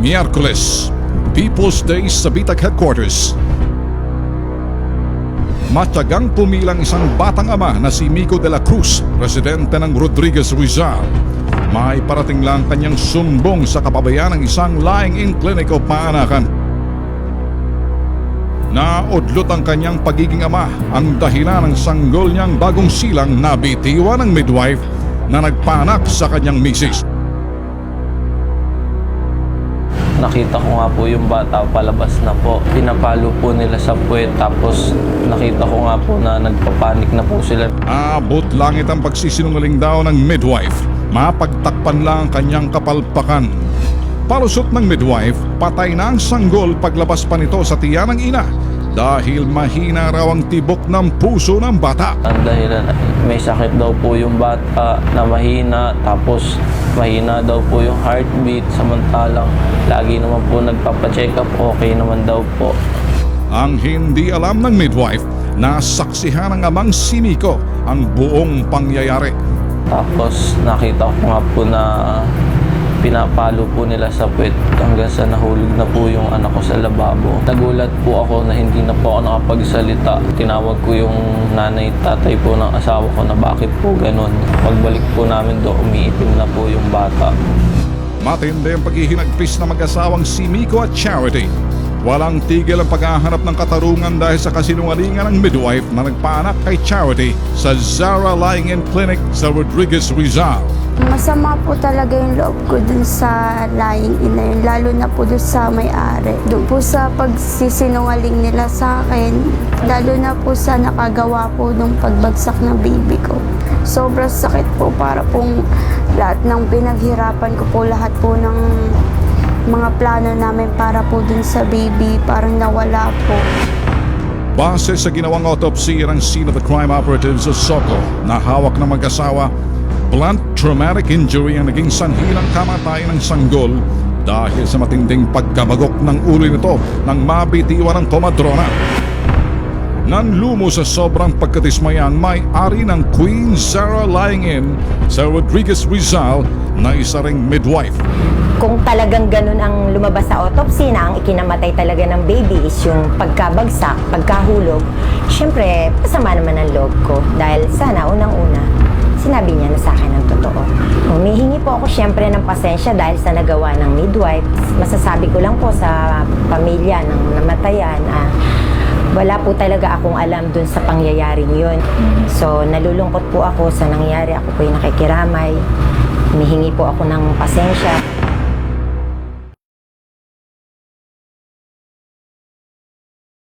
Miyerkules, People's Day sa Bitag Headquarters. Matyagang pumilang isang batang ama na si Mico de la Cruz, residente ng Rodriguez Rizal. May parating lang kanyang sumbong sa kapabayan ng isang lying-in clinic o paanakan. Naudlot ang kanyang pagiging ama ang dahilan ng sanggol niyang bagong silang nabitiwan ng midwife na nagpanak sa kanyang misis. Nakita ko nga po yung bata palabas na po. Pinapalo po nila sa puwet tapos nakita ko nga po na nagpapanik na po sila. Abot langit ang pagsisinungaling daw ng midwife. Mapagtakpan lang ang kanyang kapalpakan. Palusot ng midwife, patay na ang sanggol paglabas pa nito sa tiyan ng ina dahil mahina raw ang tibok ng puso ng bata. Ang dahilan, may sakit daw po yung bata na mahina tapos mahina daw po yung heartbeat samantalang lagi naman po nagpapacheck up okay naman daw po. Ang hindi alam ng midwife na saksihan ng amang si Miko ang buong pangyayari. Tapos nakita ko nga po na pinapalo po nila sa puwet hanggang sa nahulog na po yung anak ko sa lababo. Nagulat po ako na hindi na po ako nakapagsalita. Tinawag ko yung nanay tatay po ng asawa ko na bakit po ganun. Pagbalik po namin do umiitim na po yung bata. Matindi ang paghihinagpis na mag-asawang si Miko at Charity. Walang tigil ang paghahanap ng katarungan dahil sa kasinungalingan ng midwife na nagpaanak kay Charity sa Zara Lying-in Clinic sa Rodriguez, Rizal. Masama po talaga yung loob ko dun sa lying in na lalo na po dun sa may-ari. Doon po sa pagsisinungaling nila sa akin, lalo na po sa nakagawa po nung pagbagsak ng baby ko. Sobrang sakit po para pong lahat ng pinaghirapan ko po, lahat po ng mga plano namin para po dun sa baby, parang nawala po. Base sa ginawang autopsy ng scene of the crime operatives sa Soco na ng mag-asawa, blunt traumatic injury ang naging sanhi ng kamatayan ng sanggol dahil sa matinding pagkabagok ng ulo nito nang mabitiwan ng komadrona. Nanlumo sa sobrang pagkatismaya ang may-ari ng Queen Zara Lying In sa Rodriguez Rizal na isa ring midwife. Kung talagang ganun ang lumabas sa autopsy na ang ikinamatay talaga ng baby is yung pagkabagsak, pagkahulog, syempre, pasama naman ang loob ko. Dahil sana, unang-una, sinabi niya na sa akin ang totoo. Humihingi po ako syempre ng pasensya dahil sa nagawa ng midwife. Masasabi ko lang po sa pamilya ng namatayan, ah, wala po talaga akong alam dun sa pangyayaring yun. So, nalulungkot po ako sa nangyari. Ako po yung nakikiramay. Humihingi po ako ng pasensya.